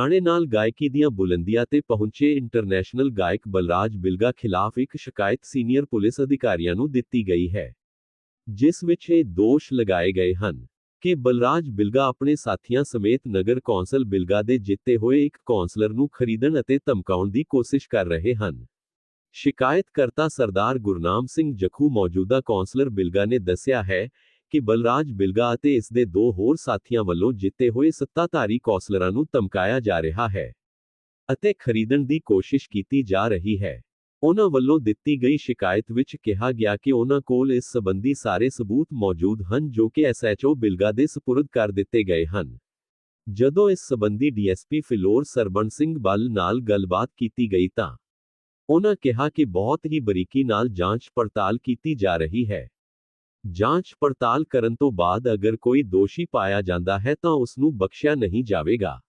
ਗਾਣੇ ਨਾਲ ਗਾਇਕੀ ਦੀਆਂ ਬੁਲੰਦੀਆਂ ਤੇ ਪਹੁੰਚੇ ਇੰਟਰਨੈਸ਼ਨਲ ਗਾਇਕ ਬਲਰਾਜ ਬਿਲਗਾ ਖਿਲਾਫ ਇੱਕ ਸ਼ਿਕਾਇਤ ਸੀਨੀਅਰ ਪੁਲਿਸ ਅਧਿਕਾਰੀਆਂ ਨੂੰ ਦਿੱਤੀ ਗਈ ਹੈ, ਜਿਸ ਵਿੱਚ ਇਹ ਦੋਸ਼ ਲਗਾਏ ਗਏ ਹਨ ਕਿ ਬਲਰਾਜ ਬਿਲਗਾ ਆਪਣੇ ਸਾਥੀਆਂ ਸਮੇਤ ਨਗਰ ਕੌਂਸਲ ਬਿਲਗਾ ਦੇ ਜਿੱਤੇ ਹੋਏ ਇੱਕ ਕੌਂਸਲਰ ਨੂੰ ਖਰੀਦਣ ਅਤੇ ਧਮਕਾਉਣ ਦੀ ਕੋਸ਼ਿਸ਼ ਕਰ ਰਹੇ ਹਨ। ਸ਼ਿਕਾਇਤਕਰਤਾ ਸਰਦਾਰ ਗੁਰਨਾਮ ਸਿੰਘ ਜਖੂ ਮੌਜੂਦਾ ਕੌਂਸਲਰ ਬਿਲਗਾ ਨੇ ਦੱਸਿਆ ਹੈ ਕਿ ਬਲਰਾਜ ਬਿਲਗਾ ਅਤੇ ਇਸ ਦੇ ਦੋ ਹੋਰ ਸਾਥੀਆਂ ਵੱਲੋਂ ਜਿੱਤੇ ਹੋਏ ਸੱਤਾਧਾਰੀ ਕੌਂਸਲਰਾਂ ਨੂੰ ਧਮਕਾਇਆ ਜਾ ਰਿਹਾ ਹੈ ਅਤੇ ਖਰੀਦਣ ਦੀ ਕੋਸ਼ਿਸ਼ ਕੀਤੀ ਜਾ ਰਹੀ ਹੈ। ਉਹਨਾਂ ਵੱਲੋਂ ਦਿੱਤੀ ਗਈ ਸ਼ਿਕਾਇਤ ਵਿੱਚ ਕਿਹਾ ਗਿਆ ਕਿ ਉਹਨਾਂ ਕੋਲ ਇਸ ਸਬੰਧੀ ਸਾਰੇ ਸਬੂਤ ਮੌਜੂਦ ਹਨ ਜੋ ਕਿ ਐਸਐਚਓ ਬਿਲਗਾ ਦੇ ਸਪੁਰਦ ਕਰ ਦਿੱਤੇ ਗਏ ਹਨ। ਜਦੋਂ ਇਸ ਸਬੰਧੀ ਡੀਐਸਪੀ ਫਿਲੌਰ ਸਰਬਣ ਸਿੰਘ ਬੱਲ ਨਾਲ ਗੱਲਬਾਤ ਕੀਤੀ ਗਈ ਤਾਂ ਉਹਨਾਂ ਕਿਹਾ ਕਿ ਬਹੁਤ ਹੀ ਬਰੀਕੀ ਨਾਲ ਜਾਂਚ ਪੜਤਾਲ ਕੀਤੀ ਜਾ ਰਹੀ ਹੈ। ਜਾਂਚ ਪੜਤਾਲ ਕਰਨ ਤੋਂ ਬਾਅਦ ਅਗਰ ਕੋਈ ਦੋਸ਼ੀ ਪਾਇਆ ਜਾਂਦਾ ਹੈ ਤਾਂ ਉਸ ਨੂੰ ਬਖਸ਼ਿਆ ਨਹੀਂ ਜਾਵੇਗਾ।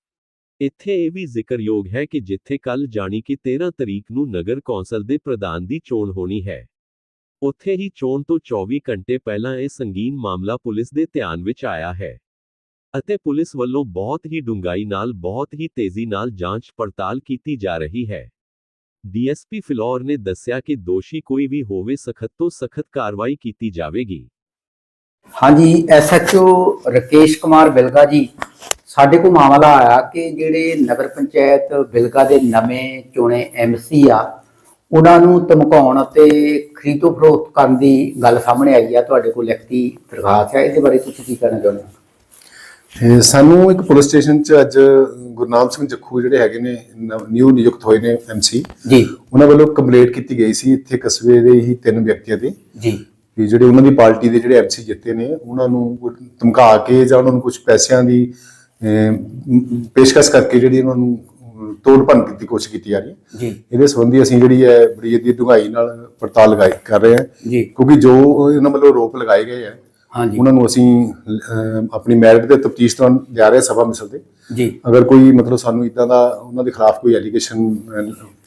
ਇੱਥੇ ਇਹ ਵੀ ਜ਼ਿਕਰਯੋਗ ਹੈ ਕਿ ਜਿੱਥੇ ਕੱਲ ਜਾਣੀ ਕਿ 13 ਤਰੀਕ ਨੂੰ ਨਗਰ ਕੌਂਸਲ ਦੇ ਪ੍ਰਧਾਨ ਦੀ ਚੋਣ ਹੋਣੀ ਹੈ। ਉੱਥੇ ਹੀ ਚੋਣ ਤੋਂ 24 ਘੰਟੇ ਪਹਿਲਾਂ ਇਹ ਸੰਗੀਨ ਮਾਮਲਾ ਪੁਲਿਸ ਦੇ ਧਿਆਨ ਵਿੱਚ ਆਇਆ ਹੈ। ਅਤੇ ਪੁਲਿਸ ਵੱਲੋਂ ਬਹੁਤ ਹੀ ਡੂੰਘਾਈ ਨਾਲ, ਬਹੁਤ ਹੀ ਤੇਜ਼ੀ ਨਾਲ ਜਾਂਚ ਪੜਤਾਲ ਕੀਤੀ ਜਾ ਰਹੀ ਹੈ। ਡੀਐਸਪੀ ਫਿਲੌਰ ਨੇ ਦੱਸਿਆ ਕਿ ਦੋਸ਼ੀ ਕੋਈ ਵੀ ਹੋਵੇ ਸਖਤ ਤੋਂ ਸਖਤ ਕਾਰਵਾਈ ਕੀਤੀ ਜਾਵੇਗੀ। ਹਾਂਜੀ ਐਸਐਚਓ ਰਕੇਸ਼ ਕੁਮਾਰ ਬਿਲਗਾ ਜੀ, ਸਾਡੇ ਕੋਲ ਮਾਮਲਾ ਆਇਆ ਕਿ ਜਿਹੜੇ ਨਗਰ ਪੰਚਾਇਤ ਬਿਲਗਾ ਦੇ ਨਵੇਂ ਚੁਣੇ ਐਮਸੀ ਆ, ਉਹਨਾਂ ਨੂੰ ਧਮਕਾਉਣ ਅਤੇ ਖਰੀਦੋ ਫਰੋਖਤ ਕਰਨ ਦੀ ਗੱਲ ਸਾਹਮਣੇ ਆਈ ਆ, ਤੁਹਾਡੇ ਕੋਲ ਲਿਖਤੀ ਦਰਖਾਸਤ ਹੈ, ਇਹਦੇ ਬਾਰੇ ਤੁਸੀਂ ਕੀ ਕਹਿਣਾ ਚਾਹੁੰਦੇ ਹੋ? ਸਾਨੂੰ ਇੱਕ ਪੁਲਿਸ ਸਟੇਸ਼ਨ 'ਚ ਅੱਜ ਗੁਰਨਾਮ ਸਿੰਘ ਜੱਖੂ ਜਿਹੜੇ ਹੈਗੇ ਨੇ ਨਿਊ ਨਿਯੁਕਤ ਹੋਏ ਨੇ ਐਮਸੀ ਜੀ। ਉਹਨਾਂ ਵੱਲੋਂ ਕੰਪਲੇਂਟ ਕੀਤੀ ਗਈ ਸੀ ਇੱਥੇ ਕਸਬੇ ਦੇ ਹੀ ਤਿੰਨ ਵਿਅਕਤੀਆਂ ਤੇ। ਜੀ। ਕਿ ਜਿਹੜੇ ਉਹਨਾਂ ਦੀ ਪਾਰਟੀ ਦੇ ਜਿਹੜੇ ਐਮਸੀ ਜਿੱਤੇ ਨੇ ਉਹਨਾਂ ਨੂੰ ਧਮਕਾ ਕੇ ਜਾਂ ਉਹਨਾਂ ਨੂੰ ਕੁਝ ਪੈਸਿਆਂ ਦੀ ਪੇਸ਼ਕਸ਼ ਕਰਕੇ ਜਿਹੜੀ ਉਹਨਾਂ ਨੂੰ ਤੋੜ ਭੰਨ ਕੀਤੀ ਕੋਸ਼ਿਸ਼ ਕੀਤੀ ਜਾ ਰਹੀ ਹੈ। ਜੀ। ਇਹਦੇ ਸੰਬੰਧੀ ਅਸੀਂ ਜਿਹੜੀ ਹੈ ਬੜੀ ਇਹਦੀ ਡੂੰਘਾਈ ਨਾਲ ਪੜਤਾਲ ਲਗਾਈ ਕਰ ਰਹੇ ਹਾਂ। ਜੀ। ਕਿਉਂਕਿ ਜੋ ਇਹਨਾਂ ਵੱਲੋਂ ਆਰੋਪ ਲਗਾਏ ਗਏ ਆ ਹਾਂਜੀ। ਉਹਨਾਂ ਨੂੰ ਅਸੀਂ ਆਪਣੀ ਮੈਰਿਟ ਦੇ ਤਫਤੀਸ਼ ਤੋਂ ਜਾ ਰਹੇ ਹਾਂ ਸਭਾ ਮਿਸਲ ਦੇ ਜੀ। ਅਗਰ ਕੋਈ ਮਤਲਬ ਸਾਨੂੰ ਇਦਾਂ ਦਾ ਉਹਨਾਂ ਦੇ ਖਿਲਾਫ ਕੋਈ ਐਲੀਗੇਸ਼ਨ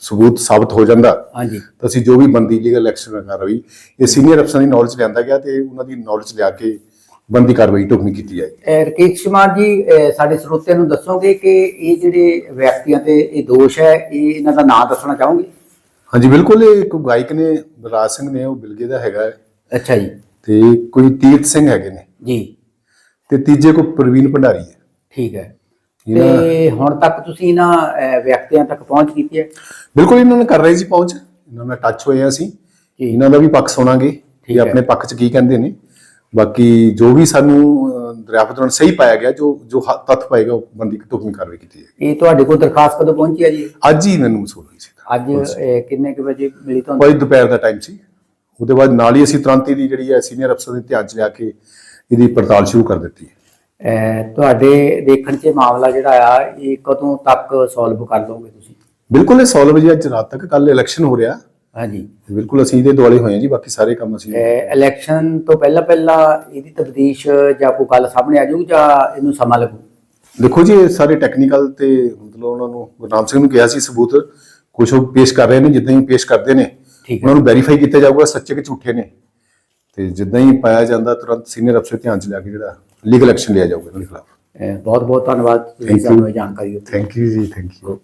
ਸਬੂਤ ਸਾਬਤ ਹੋ ਜਾਂਦਾ ਹਾਂਜੀ। ਤਾਂ ਅਸੀਂ ਜੋ ਵੀ ਬੰਦੀ ਲੀਗਲ ਐਕਸ਼ਨ ਕਾਰਵਾਈ ਇਹ ਸੀਨੀਅਰ ਅਫਸਰਾਂ ਦੀ ਨੌਲੇਜ ਲਿਆਂਦਾ ਗਿਆ ਤੇ ਉਹਨਾਂ ਦੀ ਨੌਲੇਜ ਲਿਆ ਕੇ ਬੰਦੀ ਕਾਰਵਾਈ ਢੁਕਵੀਂ ਕੀਤੀ ਜਾਏਗੀ ਅਹ ਰਕੇਸ਼ ਕੁਮਾਰ ਜੀ ਅਹ ਸਾਡੇ ਸਰੋਤਿਆਂ ਨੂੰ ਦੱਸੋਗੇ ਕਿ ਇਹ ਜਿਹੜੇ ਵਿਅਕਤੀਆਂ ਤੇ ਇਹ ਦੋਸ਼ ਹੈ ਇਹ ਇਹਨਾਂ ਦਾ ਨਾਮ ਦੱਸਣਾ ਚਾਹੋਗੇ? ਹਾਂਜੀ ਬਿਲਕੁਲ ਇਹ ਇੱਕ ਗਾਇਕ ਨੇ ਬਲਰਾਜ ਸਿੰਘ ਨੇ ਉਹ ਬਿਲਗੇ ਦਾ ਹੈਗਾ ਹੈ। ਅੱਛਾ ਜੀ। ਤੇ ਕੋਈ ਤੀਰਥ ਸਿੰਘ ਹੈਗੇ ਨੇ। ਜੀ। ਤੇ ਤੀਜੇ ਕੋ ਪ੍ਰਵੀਨ ਭੰਡਾਰੀ ਹੈ। ਠੀਕ ਹੈ। ਤੇ ਹੁਣ ਤੱਕ ਤੁਸੀਂ ਇਹਨਾਂ ਵਿਅਕਤੀਆਂ ਤੱਕ ਪਹੁੰਚ ਕੀਤੀ ਹੈ? ਬਿਲਕੁਲ ਇਹਨਾਂ ਨੇ ਕਰ ਰਹੇ ਸੀ ਪਹੁੰਚ। ਇਹਨਾਂ ਨਾਲ ਟੱਚ ਹੋਏ ਅਸੀਂ। ਇਹਨਾਂ ਦਾ ਵੀ ਪੱਖ ਸੁਣਾਂਗੇ ਕਿ। ਆਪਣੇ ਪੱਖ 'ਚ ਕੀ ਕਹਿੰਦੇ ਨੇ। ਬਾਕੀ ਜੋ ਵੀ ਸਾਨੂੰ ਦਰਿਆਫਤ ਦੌਰਾਨ ਸਹੀ ਪਾਇਆ ਗਿਆ ਜੋ ਜੋ ਤੱਥ ਪਾਏਗਾ ਉਹ ਬੰਦੀ ਢੁਕਵੀਂ ਕਾਰਵਾਈ ਕੀਤੀ ਜਾਏਗੀ। ਇਹ ਤੁਹਾਡੇ ਕੋਲ ਦਰਖਾਸਤ ਕਦੋਂ ਪਹੁੰਚੀ ਹੈ ਜੀ? ਅੱਜ ਹੀ ਮੈਨੂੰ ਮਸੂਲ ਹੋਈ ਸੀ ਅੱਜ ਕਿੰਨੇ ਕੁ ਵਜੇ ਮਿਲੀ ਤੁਹਾਨੂੰ? ਕੋਈ ਦੁਪਹਿਰ ਦਾ ਟਾਈਮ ਸੀ। ਉਹਦੇ ਬਾਅਦ ਨਾਲ ਹੀ ਅਸੀਂ ਤੁਰੰਤ ਇਹਦੀ ਜਿਹੜੀ ਹੈ ਸੀਨੀਅਰ ਅਫਸਰ ਦੇ ਧਿਆਨ 'ਚ ਲਿਆ ਕੇ ਇਹਦੀ ਪੜਤਾਲ ਸ਼ੁਰੂ ਕਰ ਦਿੱਤੀ। ਤੁਹਾਡੇ ਦੇਖਣ 'ਚ ਮਾਮਲਾ ਜਿਹੜਾ ਆ ਇਹ ਕਦੋਂ ਤੱਕ ਸੋਲਵ ਕਰ ਲਓਗੇ ਤੁਸੀਂ? ਬਿਲਕੁਲ ਇਹ 16 ਵਜੇ ਅੱਜ ਰਾਤ ਤੱਕ ਕੱਲ ਇਲੈਕਸ਼ਨ ਹੋ ਰਿਹਾ। ਹਾਂਜੀ। ਬਿਲਕੁਲ ਅਸੀਂ ਇਹਦੇ ਦੁਆਲੇ ਹੋਏ ਹਾਂ ਜੀ ਬਾਕੀ ਸਾਰੇ ਕੰਮ ਅਸੀਂ ਇਲੈਕਸ਼ਨ ਤੋਂ ਪਹਿਲਾਂ ਪਹਿਲਾਂ ਇਹਦੀ ਤਬਦੀਸ਼ ਜਾਂ ਕੋਈ ਗੱਲ ਸਾਹਮਣੇ ਆ ਜਾਊ ਜਾਂ ਇਹਨੂੰ ਸਮਾਂ ਲੱਗੂ? ਦੇਖੋ ਜੀ ਇਹ ਸਾਰੇ ਟੈਕਨੀਕਲ ਤੇ ਮਤਲਬ ਉਹਨਾਂ ਨੂੰ ਗੁਰਨਾਮ ਸਿੰਘ ਨੂੰ ਕਿਹਾ ਸੀ ਸਬੂਤ ਕੁਝ ਉਹ ਪੇਸ਼ ਕਰ ਰਹੇ ਨੇ ਜਿੱਦਾਂ ਹੀ ਪੇਸ਼ ਕਰਦੇ ਨੇ। ਉਹਨਾਂ ਨੂੰ ਵੈਰੀਫਾਈ ਕੀਤਾ ਜਾਊਗਾ ਸੱਚੇ ਕਿ ਝੂਠੇ ਨੇ। ਤੇ ਜਿੱਦਾਂ ਹੀ ਪਾਇਆ ਜਾਂਦਾ ਤੁਰੰਤ ਸੀਨੀਅਰ ਅਫਸਰ ਧਿਆਨ ਚ ਲਿਆ ਕੇ ਜਿਹੜਾ ਲੀਗਲ ਐਕਸ਼ਨ ਲਿਆ ਜਾਊਗਾ ਇਹਨਾਂ ਦੇ ਖਿਲਾਫ। ਬਹੁਤ ਬਹੁਤ ਧੰਨਵਾਦ। ਤੁਸੀਂ. ਸਾਨੂੰ ਇਹ ਜਾਣਕਾਰੀ ਦਿੱਤੀ। ਥੈਂਕ ਯੂ ਜੀ ਥੈਂਕ ਯੂ